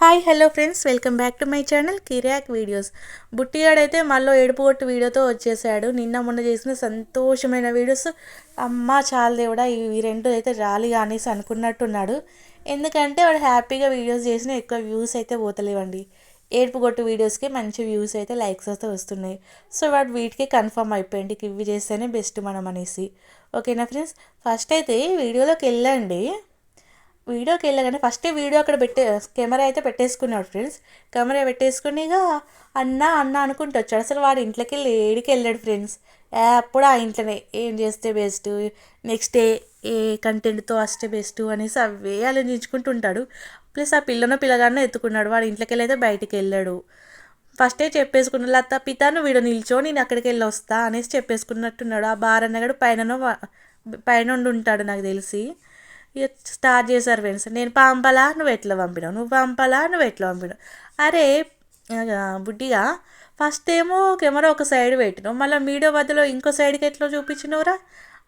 Hi hello friends welcome back to my channel Kirik videos బుట్టిగాడైతే మళ్ళీ ఏడుపు కొట్టు వీడియోతో వచ్చేసాడు. నిన్న మొన్న చేసిన సంతోషమైన వీడియోస్. అమ్మ చాలా దేవుడా ఇవి రెండు అయితే రాలి అనేసి అనుకున్నట్టున్నాడు. ఎందుకంటే వాడు హ్యాపీగా వీడియోస్ చేసిన ఎక్కువ వ్యూస్ అయితే పోతలేవండి. ఏడుపు కొట్టు వీడియోస్కి మంచి వ్యూస్ అయితే లైక్స్ అయితే వస్తున్నాయి. సో వాడు వీటికి కన్ఫర్మ్ అయిపోయింది ఇవి చేస్తేనే బెస్ట్ మనం అనేసి. ఓకేనా ఫ్రెండ్స్? ఫస్ట్ అయితే వీడియోలోకి వెళ్ళండి. వీడియోకి వెళ్ళగానే ఫస్ట్ వీడియో అక్కడ పెట్టే కెమెరా అయితే పెట్టేసుకున్నాడు ఫ్రెండ్స్ కెమెరా పెట్టేసుకుని ఇక అన్న అన్న అనుకుంటూ వచ్చాడు. అసలు వాడు ఇంట్లోకి వెళ్ళి ఏడికి వెళ్ళాడు ఫ్రెండ్స్ అప్పుడు ఆ ఇంట్లోనే ఏం చేస్తే బెస్ట్ నెక్స్ట్ డే ఏ కంటెంట్తో వస్తే బెస్ట్ అనేసి అవే ఆలోచించుకుంటూ ఉంటాడు. ప్లస్ ఆ పిల్లను పిల్లగానే ఎత్తుకున్నాడు. వాడు ఇంట్లోకి వెళ్ళి అయితే బయటికి వెళ్ళాడు. ఫస్టే చెప్పేసుకున్నాడు అత్త పితాను వీడు నిల్చో నేను అక్కడికి వెళ్ళి వస్తా అనేసి చెప్పేసుకున్నట్టున్నాడు. ఆ బార్ అన్నగాడు పైన పైన ఉండి ఉంటాడు నాకు తెలిసి. ఇక స్టార్ట్ చేశారు ఫ్రెండ్స్ నేను పంపలా నువ్వు ఎట్లా పంపినావు? నువ్వు పంపలా నువ్వు ఎట్లా పంపినావు? అరే బుడ్డిగా ఫస్ట్ ఏమో కెమెరా ఒక సైడ్ పెట్టినావు. మళ్ళీ మీడియా మధ్యలో ఇంకో సైడ్కి ఎట్లా చూపించినవురా?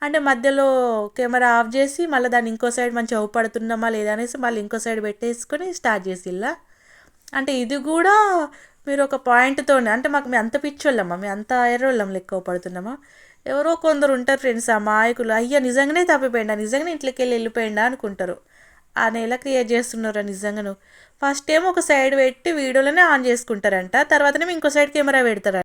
అంటే మధ్యలో కెమెరా ఆఫ్ చేసి మళ్ళీ దాన్ని ఇంకో సైడ్ మంచిగా అవుపడుతున్నామా లేదా అనేసి మళ్ళీ ఇంకో సైడ్ పెట్టేసుకొని స్టార్ట్ చేసిల్లా. అంటే ఇది కూడా మీరు ఒక పాయింట్తోనే అంటే మాకు మేము అంత పిచ్చోళ్ళమ్మా మేము అంత ఎర్రోళ్ళం లెక్క పడుతున్నామా ఎవరో కొందరు ఉంటారు ఫ్రెండ్స్ ఆ మాయకులు. అయ్యా నిజంగానే తప్పిపోయిండా? నిజంగానే ఇంట్లోకి వెళ్ళి వెళ్ళిపోయిండా అనుకుంటారు. ఆ నెల క్రియేట్ చేస్తున్నారా నిజంగాను? ఫస్ట్ ఏమో ఒక సైడ్ పెట్టి వీడియోలోనే ఆన్ చేసుకుంటారంట. తర్వాతనే ఇంకో సైడ్ కెమెరా పెడతారంట.